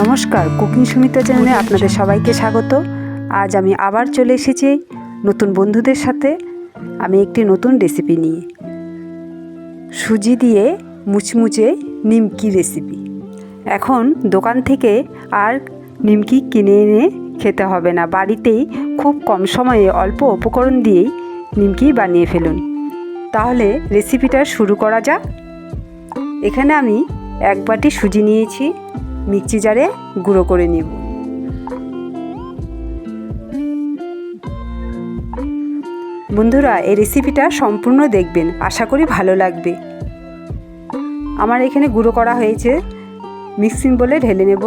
নমস্কার কুকিং সুমিতা চ্যানেলে আপনাদের সবাইকে স্বাগত। আজ আমি আবার চলে এসেছি নতুন বন্ধুদের সাথে আমি একটি নতুন রেসিপি নিয়ে। সুজি দিয়ে মুচমুচে নিমকি রেসিপি এখন দোকান থেকে আর নিমকি কিনে এনে খেতে হবে না। বাড়িতেই খুব কম সময়ে অল্প উপকরণ দিয়েই নিমকি বানিয়ে ফেলুন। তাহলে রেসিপিটা শুরু করা যাক। এখানে আমি এক বাটি সুজি নিয়েছি। মিক্সি জারে গুঁড়ো করে নিব। বন্ধুরা, এই রেসিপিটা সম্পূর্ণ দেখবেন। আশা করি ভালো লাগবে। আমার এখানে গুঁড়ো করা হয়েছে। মিক্সিং বলে ঢেলে নেব।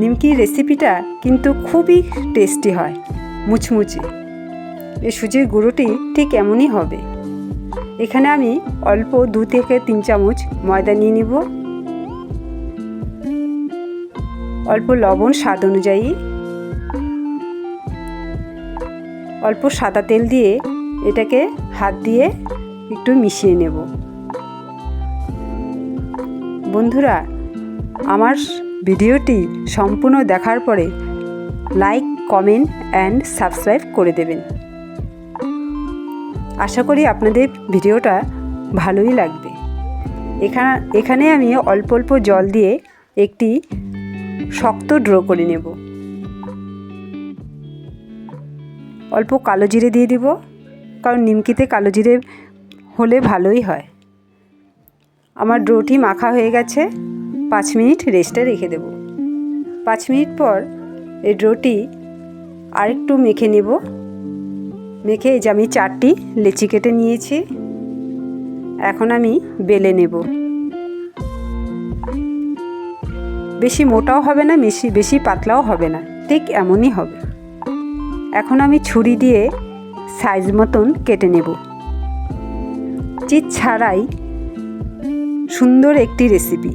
নিমকির রেসিপিটা কিন্তু খুবই টেস্টি হয়, মুচমুচে। এই সুজির গুঁড়োটি ঠিক এমনই হবে। এখানে আমি অল্প দু থেকে তিন চামচ ময়দা নিয়ে নিব। অল্প লবণ স্বাদ অনুযায়ী। অল্প সাদা তেল দিয়ে এটাকে হাত দিয়ে একটু মিশিয়ে নেব। বন্ধুরা, আমার ভিডিওটি সম্পূর্ণ দেখার পরে লাইক, কমেন্ট, অ্যান্ড সাবস্ক্রাইব করে দেবেন। আশা করি আপনাদের ভিডিওটা ভালোই লাগবে। এখানে এখানে আমি অল্প অল্প জল দিয়ে একটি শক্ত ড্র করে নেব। অল্প কালো জিরে দিয়ে দিব, কারণ নিমকিতে কালো জিরে হলে ভালোই হয়। আমার ড্রোটি মাখা হয়ে গেছে, পাঁচ মিনিট রেস্টে রেখে দেব। পাঁচ মিনিট পর এই ড্রোটি আরেকটু মেখে নেব। মেখে এই যে আমি চারটি লেচি কেটে নিয়েছি। এখন আমি বেলে নেব। বেশি মোটাও হবে না, বেশি বেশি পাতলাও হবে না, ঠিক এমনই হবে। এখন আমি ছুরি দিয়ে সাইজ মতন কেটে নেব। চিট ছাড়াই সুন্দর একটি রেসিপি,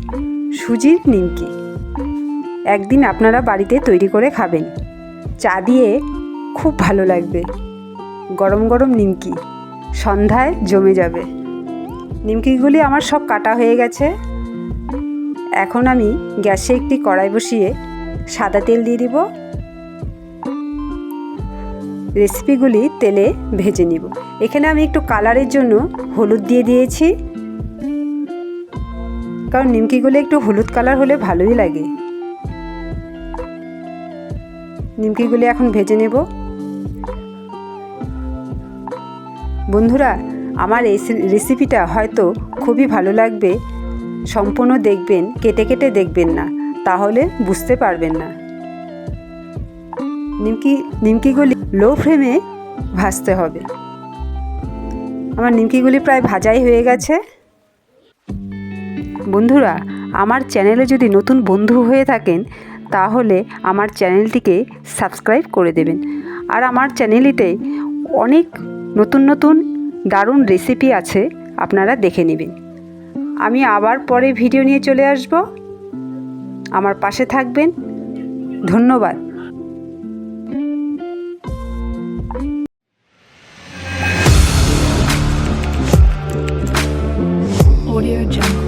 সুজির নিমকি। একদিন আপনারা বাড়িতে তৈরি করে খাবেন। চা দিয়ে খুব ভালো লাগবে। গরম গরম নিমকি। সন্ধ্যায় জমে যাবে। নিমকিগুলি আমার সব কাটা হয়ে গেছে। এখন আমি গ্যাসে একটি কড়াই বসিয়ে সাদা তেল দিয়ে দিব। রেসিপিগুলি তেলে ভেজে নিব। এখানে আমি একটু কালারের জন্য হলুদ দিয়ে দিয়েছি। কারণ নিমকিগুলো একটু হলুদ কালার হলে ভালোই লাগে। নিমকিগুলি এখন ভেজে নেব। বন্ধুরা, আমার এই রেসিপিটা হয়তো খুবই ভালো লাগবে। সম্পূর্ণ দেখবেন, কেটে কেটে দেখবেন না, তাহলে বুঝতে পারবেন না। নিমকি, নিমকিগুলি লো ফ্লেমে ভাজতে হবে। আমার নিমকিগুলি প্রায় ভাজাই হয়ে গেছে। বন্ধুরা, আমার চ্যানেলে যদি নতুন বন্ধু হয়ে থাকেন, তাহলে আমার চ্যানেলটিকে সাবস্ক্রাইব করে দেবেন। আর আমার চ্যানেলিতে অনেক নতুন নতুন দারুণ রেসিপি আছে, আপনারা দেখে নেবেন। আমি আবার পরে ভিডিও নিয়ে চলে আসব। আমার পাশে থাকবেন, ধন্যবাদ। Audio Jungle.